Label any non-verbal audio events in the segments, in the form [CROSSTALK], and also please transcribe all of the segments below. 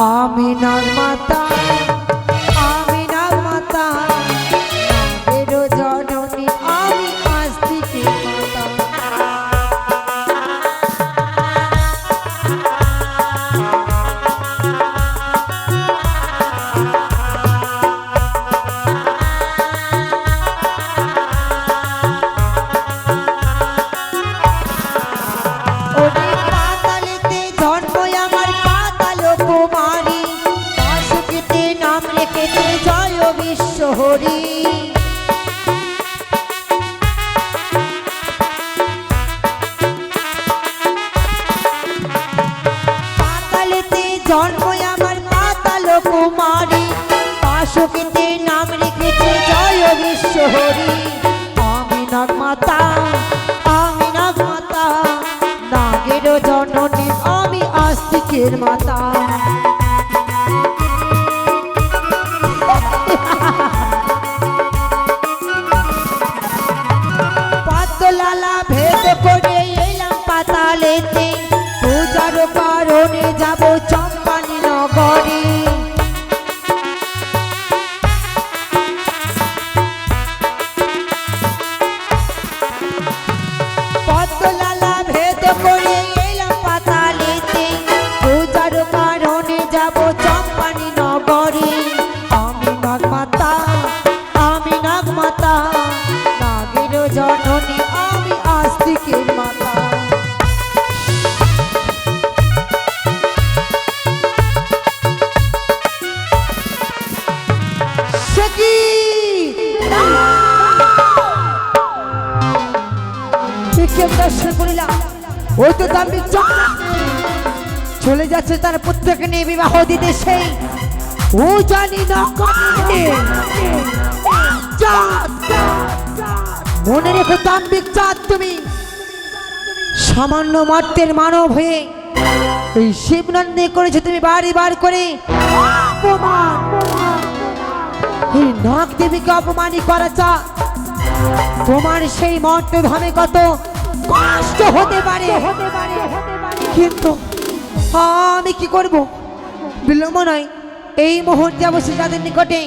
আমি নাগ মাতা পুত্রকে বিবাহ দিতে সেই ও জানি না মনে রেখো দাম্বিক চাঁদ তুমি। সামান্য মার্তের মানব হয়ে এই শিবনন্দে করেছ তুমি বাড়ি বার করে। অপমান, এই নাগ দেবীকে অপমানই করা চা তোমার সেই মর্তধামে কত কষ্ট হতে পারে হতে পারে। কিন্তু আমি কি করব? বিলম্ব নয়। এই মুহূর্তে অবশ্যই তাদের নিকটে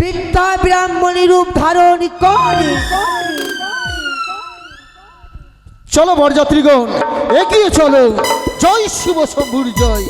বিদ্যা ব্রাহ্মণী রূপ ধারণ চলো বরযাত্রীগণ, এগিয়ে চলো। জয় শিব শম্ভুর জয়।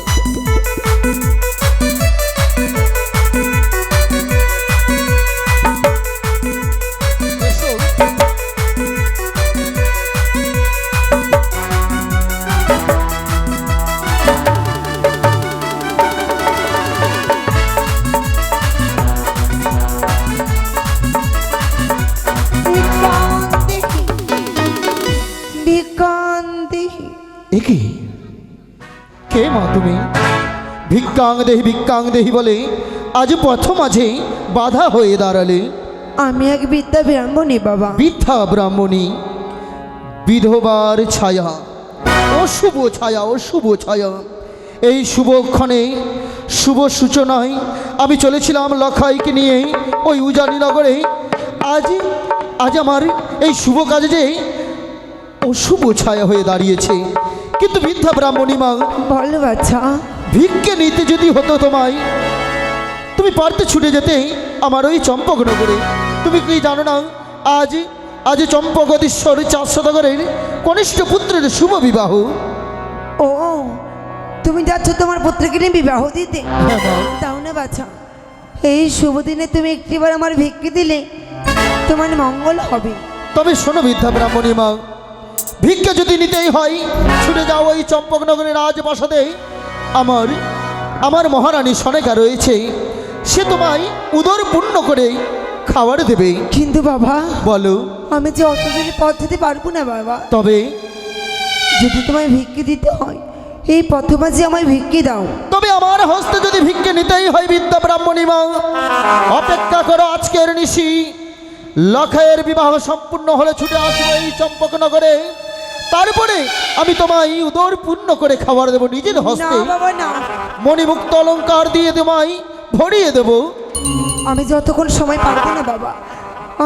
মা তুমি। ভিক্ষাং দেহি ভিক্ষাং দেহি বলে আজ পথ মাঝে বাধা হয়ে দাঁড়ালে। আমি এক বিদ্যা ব্রাহ্মণী বাবা। বৃদ্ধা ব্রাহ্মণী বিধবার ছায়া অশুভ ছায়া অশুভ ছায়া। এই শুভক্ষণে শুভ সূচনায় আমি চলেছিলাম লখাইকে নিয়ে ওই উজানি নগরে। আজ আজ আমার এই শুভ কাজে যে অশুভ ছায়া হয়ে দাঁড়িয়েছে। কিন্তু বৃদ্ধা ব্রাহ্মণী মা বলো বাচ্চা ভিক্ষে নিতে যদি হতো তোমায় তুমি পারতে ছুটে যেতে আমার ওই চম্পকনগরে তুমি কি জানো না আজ আজ চম্পকদীশ্বর চার শতকরের কনিষ্ঠ পুত্রের শুভ বিবাহ। ও তুমি যাচ্ছ তোমার পুত্রকে নিয়ে বিবাহ দিতে? হ্যাঁ তাও না বাছা। এই শুভ দিনে তুমি একটিবার আমার ভিক্ষে দিলে তোমার মঙ্গল হবে। তবে শোনো বিদ্যা ব্রাহ্মণী মা ভিক্ষা যদি নিতেই হয় ছুটে যাও ওই চম্পকনগরের রাজপ্রাসাদে। আমার আমার মহারানী সনেকা রয়েছে সে তোমায় উদর পূর্ণ করে খাবার দেবে। কিন্তু বাবা বলো। আমি যে অত দূরে পথ দিতে পারব না বাবা। তবে? যদি তোমায় ভিক্ষে দিতে হয় এই পথ মাঝে আমায় ভিক্ষে দাও। তবে আমার হস্তে যদি ভিক্ষে নিতেই হয় বিদ্যা ব্রাহ্মণী মা অপেক্ষা করো আজকের নিশি। লখাইয়ের বিবাহ সম্পূর্ণ হলে ছুটে আসব এই চম্পকনগরে। তারপরে আমি তোমায় উদর পূর্ণ করে খাবার দেবো নিজের হস্তে। না। মণিমুক্ত অলঙ্কার দিয়ে তোমায় ভরিয়ে দেবো। আমি যতক্ষণ সময় পারব না বাবা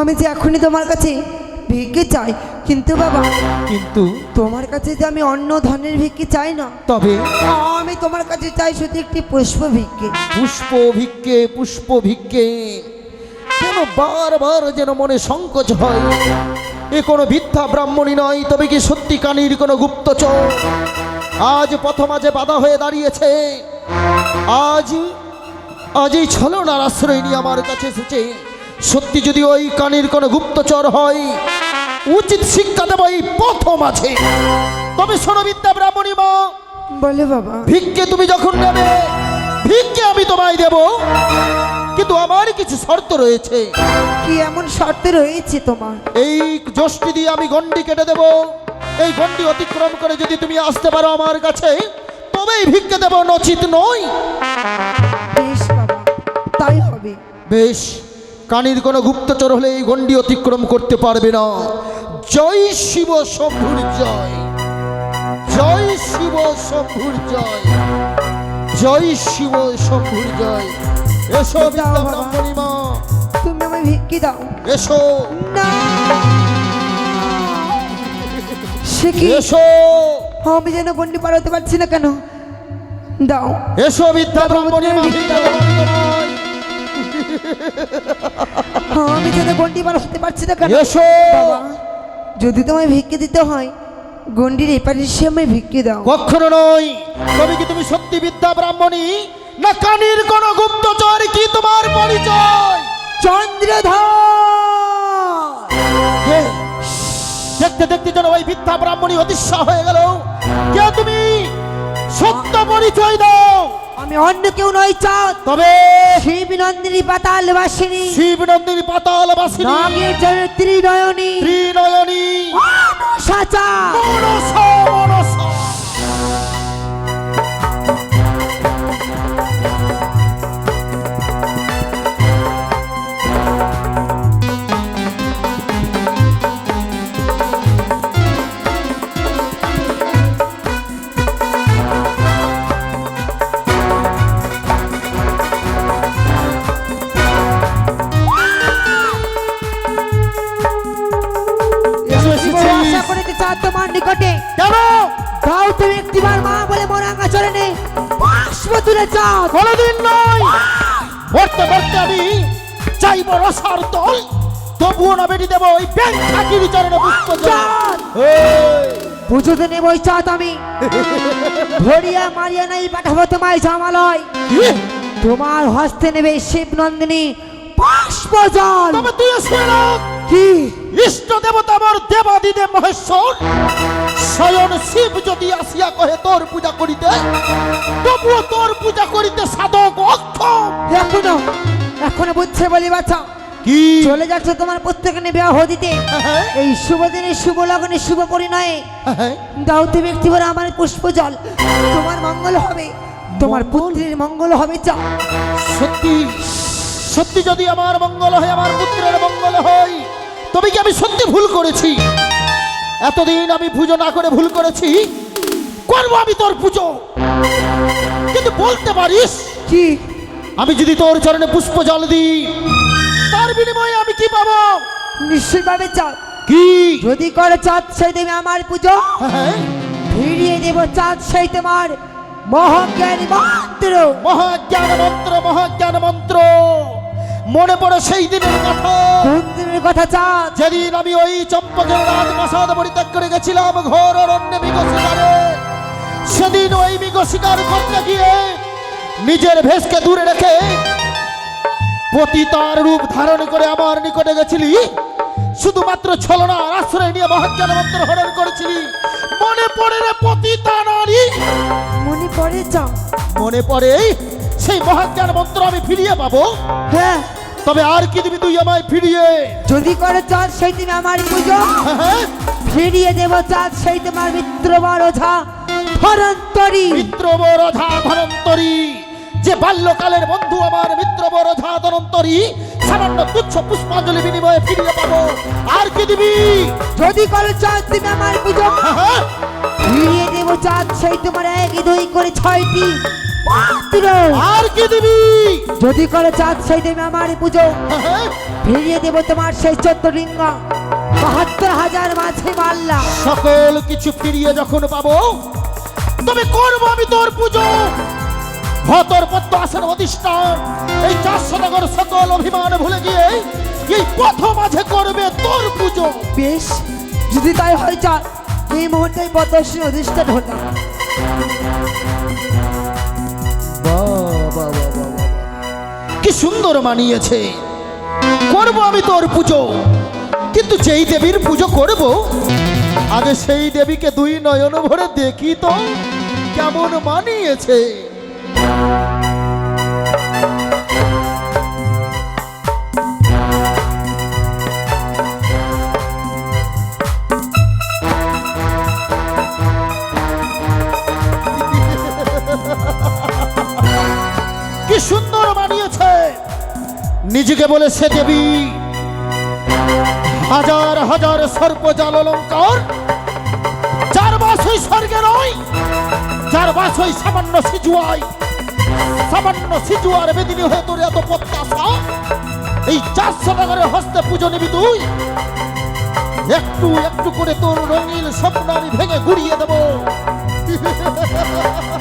আমি যে এখনই তোমার কাছে ভিক্ষে চাই কিন্তু বাবা কিন্তু? তোমার কাছে যে আমি অন্য ধরনের ভিক্ষে চাই না তবে? আমি তোমার কাছে চাই শুধু একটি পুষ্প ভিক্ষে। পুষ্প ভিক্ষে পুষ্প ভিক্ষে। যেন বারবার যেন মনে সংকোচ হয়? এ কোনো ভিক্ষা ব্রাহ্মণী নয় তবে কি সত্যি কানির কোনো গুপ্তচর? আজ প্রথম আজে বাধা হয়ে দাঁড়িয়েছে আজ আজ এই ছলনার আশ্রয় নিয়ে আমার কাছে এসেছে। সত্যি যদি ওই কানির কোনো গুপ্তচর হয় উচিত শিক্ষা দেবো এই প্রথম আছে। তবে শোনো বিদ্যা ব্রাহ্মণী মা। বলে বাবা। ভিক্ষে তুমি যখন নেবে ভিক্ষে আমি তোমায় দেব। কিন্তু আমার কিছু শর্ত রয়েছে। কি এমন শর্ত রয়েছে তোমার? এই যষ্টি দিয়ে আমি গন্ডি কেটে দেব। এই গন্ডি অতিক্রম করে যদি তুমি আসতে পারো আমার কাছে তবেই ভিক্ষে দেব নচিত নয় বেশ বাবা তাই হবে। বেশ কানির কোনো গুপ্তচর হলে এই গন্ডি অতিক্রম করতে পারবে না। জয় শিব শম্ভুর জয়। জয় শিব শম্ভুর জয়। জয় শিব শম্ভুর জয়। এসো তুমি আমায় ভিক্ষে দাও। এসো। না। সে কি? এসো। আমি যেন গন্ডি পার হতে পারছি না কেন? দাও। এসো বিদ্যা আমি যেন গন্ডি পার হতে পারছি না কেন? এসো। যদি তোমায় ভিক্ষে দিতে হয় গন্ডির এপারে সে আমায় ভিক্ষে দাও। কখনো নয়। তবে কি তুমি সত্যি বিদ্যা ব্রাহ্মণী? না কানির কোন গুপ্তচর কি তোমার পরিচয়? চন্দ্রধর! দেখতে দেখতে যেন ওই বিদ্যা ব্রাহ্মণী অতিষ্ঠ হয়ে গেল। কে তুমি সত্য পরিচয় দাও। আমি অন্য কেউ নই চাঁদ। তবে শিব নন্দিনী পাতাল বাসিনী শিব নন্দিনী পাতাল বাসিনী নাগের জন্য ত্রিনয়নী। ত্রিনয়নী। সাচা মনসা মনসা। তোমার নিকটে কেন তুমি একটিবার মা বলে মরাঙ্গা চরণে বাষ্প তুলে কোনোদিন নয়। মরতে মরতে আমি চাইব রসার তবুও না বেটি দেবো ওই ব্যাংক ঠাকির চরণে পুষ্প পুজোতে নেব ওই চাঁদ আমি। ধরিয়া মারিয়া নাই পাঠাবো তোমায় জামালয়। তোমার হস্তে নেবে শিব নন্দিনী বাষ্প জল। তবে তুই ইষ্ট দেবতা আমার দেবাদিদেব মহেশ্বর। স্বয়ং শিব যদি আসিয়া কহে তোর পূজা করিতে? তবুও তোর পূজা করিতে সাধক অক্ষম এখনও এখনও বুঝছে বলি বাচ্চা কি? চলে যাচ্ছে তোমার প্রত্যেকে বিবাহ দিতে। হ্যাঁ, এই শুভ দিনে শুভ লগনে শুভ পরিণয়ে। হ্যাঁ, তুমি একটি করে আমার পুষ্প জল। তোমার মঙ্গল হবে। তোমার? পুত্রের মঙ্গল হবে চা। সত্যি সত্যি যদি আমার মঙ্গল হয় আমার পুত্রের মঙ্গল হয়। তবে কি আমি সত্যি ভুল করেছি? এতদিন আমি পুজো না করে ভুল করেছি। করব আমি তোর পুজো। কিন্তু বলতে পারিস কি? আমি যদি তোর চরণে পুষ্প জল দিই তার বিনিময়ে আমি কি পাবো? নিশ্চয় পাবে চাঁদ কি? যদি করে চাঁদ সেই দেবে আমার পুজো। হ্যাঁ, ফিরিয়ে দেব চাঁদ সেই তোমার মহাজ্ঞানী মাত্র মহাজ্ঞান মন্ত্র মহাজ্ঞান মন্ত্র। মনে পড়ে সেই দিনের কথা। কোন দিনের কথা চাঁদ? যেদিন আমি ওই চম্পকের রাজপ্রাসাদ পরিত্যাগ করে গেছিলাম ঘোর অরণ্যে মৃগ শিকারে সেদিন ওই মৃগ শিকার করতে গিয়ে নিজের ভেসকে দূরে রেখে পতিতার রূপ ধারণ করে আমার নিকটে গেছিলি। শুধুমাত্র ছলনার আশ্রয় নিয়ে মহাজ্ঞান মন্ত্র হরণ করেছিলি। মনে পড়ে রে পতিতা নারী। মনে পড়ে চাঁদ। মনে পড়ে সেই মহাজ্ঞান মন্ত্র আমি ফিরিয়ে পাবো। হ্যাঁ। তবে আর কি দিবি তুই আমায় ফিরিয়ে? যদি করে চাঁদ সেই দিন আমার পুজো। হ্যাঁ ফিরিয়ে দেব চাঁদ সেই তোমার মিত্র বড় ঝা ধরন্তরী মিত্র বরধা ধনন্তরী যে বাল্যকালের বন্ধু আমার মিত্র বরধা ধনন্তরী সামান্য তুচ্ছ পুষ্পাঞ্জলি বিনিময়ে ফিরিয়ে পাবো। আর কি দিবি? যদি করে চাঁদ তুমি আমার পুজো। হ্যাঁ, চাঁদ সেই তোমার এক দুই করে ছয়টি। আর কি দিবি? যদি করে চাঁদ সেই দেবে আমার পুজো? ফিরিয়ে দেব তোমার সেই চোদ্দ রিঙ্গ বাহাত্তর হাজার মাঝে মাল্লা। সকল কিছু ফিরিয়ে যখন পাবো তবে করব আমি তোর পুজো। ভতর পদ্ম আসেন অধিষ্ঠান। এই চারশো নগর সকল অভিমান ভুলে গিয়ে এই পথ মাঝে করবে তোর পুজো। বেশ যদি তাই হয় চাঁদ এই মুহূর্তে পদ্মশ্রী অধিষ্ঠান হতাম কি সুন্দর মানিয়েছে। করব আমি তোর পুজো। কিন্তু যেই দেবীর পুজো করব, আগে সেই দেবীকে দুই নয়ন ভরে দেখি তো কেমন মানিয়েছে। নিজেকে বলে সে দেবী। হাজার হাজার সর্প জাল অলঙ্কার, যার বাস ওই স্বর্গে নয় যার বাস ওই সামান্য সিজুয়াই সামান্য সিজুয়ার বেদিনী হয়ে তোর এত প্রত্যাশা। এই চারশো টাকার হস্তে পুজো নিবি তুই। একটু একটু করে তোর রঙিন স্বপ্ন আমি ভেঙে গুড়িয়ে দেবো। [LAUGHS]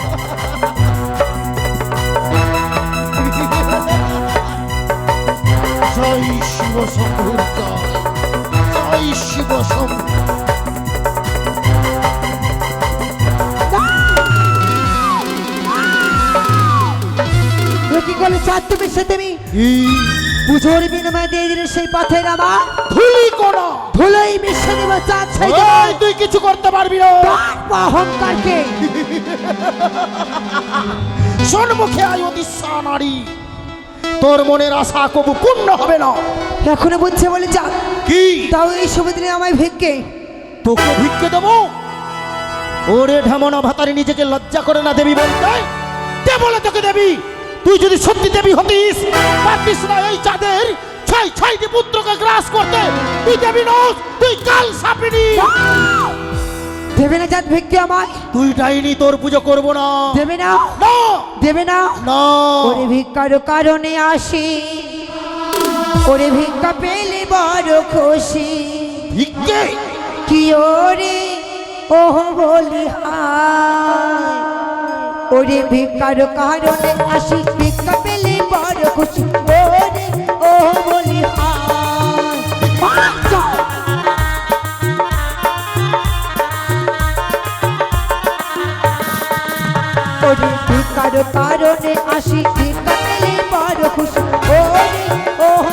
জয় শিব শম্ভুর জয় জয় শিব শম্ভু কি করলে চাঁদ তুমি সে তুমি? পুজোর বিনিময়ে দিয়ে দিলে সেই পথের আমার ধুলি কোনা ধুলোই মিশে দেব চাঁদ সেই তুই কিছু করতে পারবি না। অহংকারকে। সম্মুখে আয় অদিশা নারী। তোর মনের আশা কবু পূর্ণ হবে না। এখনও বুঝছে বলে চাঁদ কি? তাও এই শুভ দিনে আমায় ভিক্ষে। তোকে ভিক্ষে দেবো? ওরে ঢামনা ভাতারি নিজেকে লজ্জা করে না দেবী বলতে? কে বলে তোকে দেবী। তুই যদি সত্যি দেবী হতিস পারতিস না এই চাঁদের ছয় ছয়টি পুত্রকে গ্রাস করতে। তুই দেবী নস তুই কাল সাপিনি দেবে না চাঁদ ভিক্ষে আমায় তুই ডাইনি তোর পুজো করব না। দেবে না। না। দেবে না। না। ওরে ভিক্ষার কারণে আসি। ওরে ভিক্ষা পেলে বড় খুশি। ভিক্ষে? কি ওরে? ওহ বলি হায়। ওরে ভিক্ষার কারণে আসি। ভিক্ষা পেলে বড় খুশি। ওরে ভিক্ষার কারণে আসি ভিক্ষা পেলে বড় খুশি। ও ওহ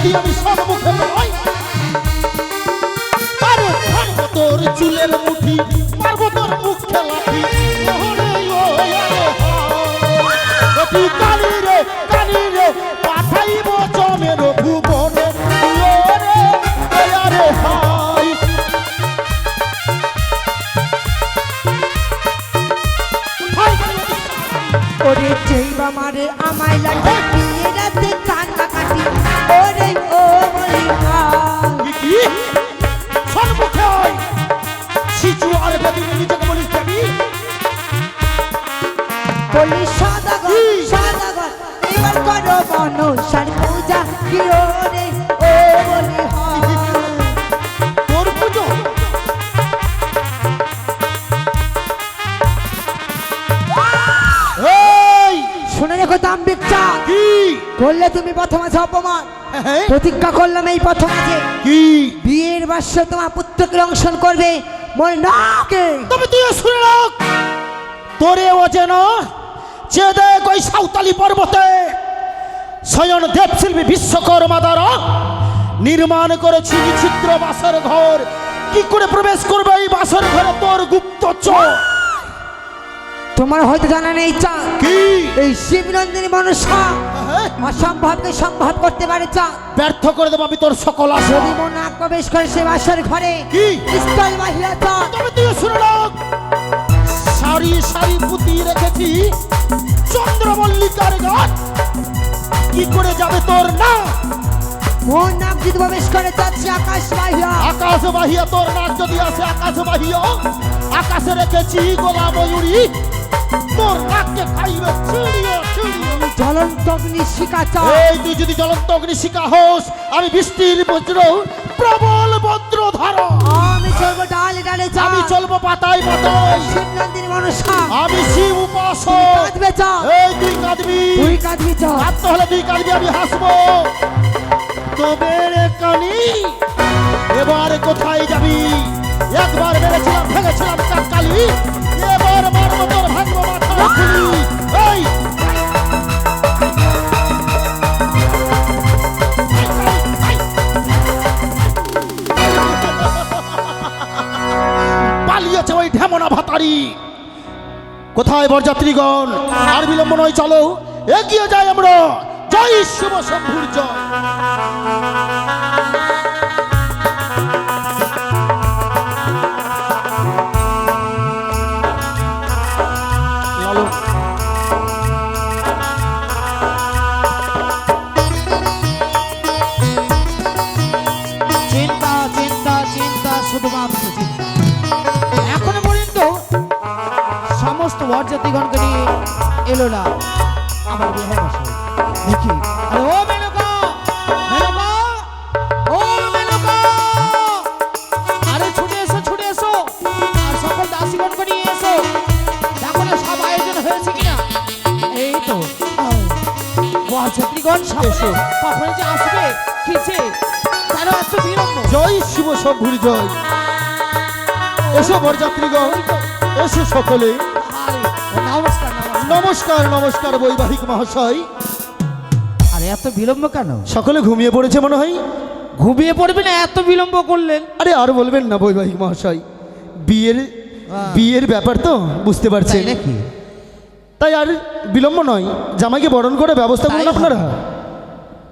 তোকে যদি আমি সম্মুখে বলি সদাগর সদাগর এবার করো মনসার পূজা কি ওরে ও বলি তোর পুজো? শুনে রেখো দাম্বিক চা। কি? করলে তুমি প্রথম আছে অপমান। হ্যাঁ? প্রতিজ্ঞা করলাম এই প্রথম আছে। কি? বিয়ের বাস্য তোমার পুত্রকে অংশন করবে। মনে নাকে তবে তুই শুনে রাখ। তোরে ও যেন যে দেখ ওই সাঁওতালি পর্বতে স্বয়ং দেবশিল্পী বিশ্বকর্মা দ্বারা নির্মাণ করেছি বিচিত্র বাসর ঘর। কি করে প্রবেশ করবে এই বাসর ঘরে? তোর গুপ্তচর তোমার হয়তো জানা নেই চা। কি? এই শিবনন্দিনী হ্যাঁ? অসম্ভবকে সম্ভব করতে পারে চা। ব্যর্থ করে দেবো আমি তোর সকল আশা। যদি মন প্রবেশ করে সে বাসর ঘরে কি? স্থল মহিলা চা। তবে তুই শুনে সারি সারি পুঁতি রেখেছি চন্দ্রমল্লিকার গাছ কি করে যাবে তোর না নাম যদি প্রবেশ করে যাচ্ছে আকাশ বাহিয়া। আকাশ বাহিয়া তোর নাক যদি আসে আকাশ বাহিয়া আকাশে রেখেছি গোলা ময়ূরী। তোর নাককে খাইবে চিড়িয়ে জ্বলন্ত অগ্নি শিকা চা এই তুই যদি জ্বলন্ত অগ্নিশিখা হোস আমি বৃষ্টির বজ্র প্রবল বজ্র ধারা আমি চলবো ডালে ডালে চা। আমি চলবো পাতায় পাতায়। শিবনন্দিনী মনুষ্যা আমি শিব উপাসক। কাঁদবে চা। এই তুই কাঁদবি। তুই কাঁদবি চা। কাঁদতে হলে তুই কাঁদবি আমি হাসবো। তবে রে কানি এবার কোথায় যাবি? একবার মেরেছিলাম ভেঙেছিলাম কাকালি পালিয়েছে ওই ঢেমনা ভাতারি। কোথায় বরযাত্রীগণ? আর বিলম্ব নয়, চলো। এগিয়ে যাই আমরা। জয় শুভ শম্ভুর জয়। সমস্ত নিয়ে এলো না। আমার বিহার বসে দেখি। আরে ও মেনকা মেনকা ও মেনকা আরে ছুটে এসো ছুটে এসো আর সকল দাসীগণকে নিয়ে এসো। দেখো না সব আয়োজন হয়েছে কিনা? এই তো এসো। কখন যে আসবে কিছে কেন এত বিলম্ব জয় শিব শম্ভুর জয়। এসো বরযাত্রীগণ এসো সকলে। নমস্কার নমস্কার বৈবাহিক মহাশয়। আরে এত বিলম্ব কেন? সকলে ঘুমিয়ে পড়েছে মনে হয়? ঘুমিয়ে পড়বে না এত বিলম্ব করলেন। আরে আর বলবেন না বৈবাহিক মহাশয়। বিয়ের হ্যাঁ। বিয়ের ব্যাপার তো বুঝতে পারছেন। নাকি? তাই আর বিলম্ব নয়। জামাইকে বরণ করে ব্যবস্থা করুন আপনারা।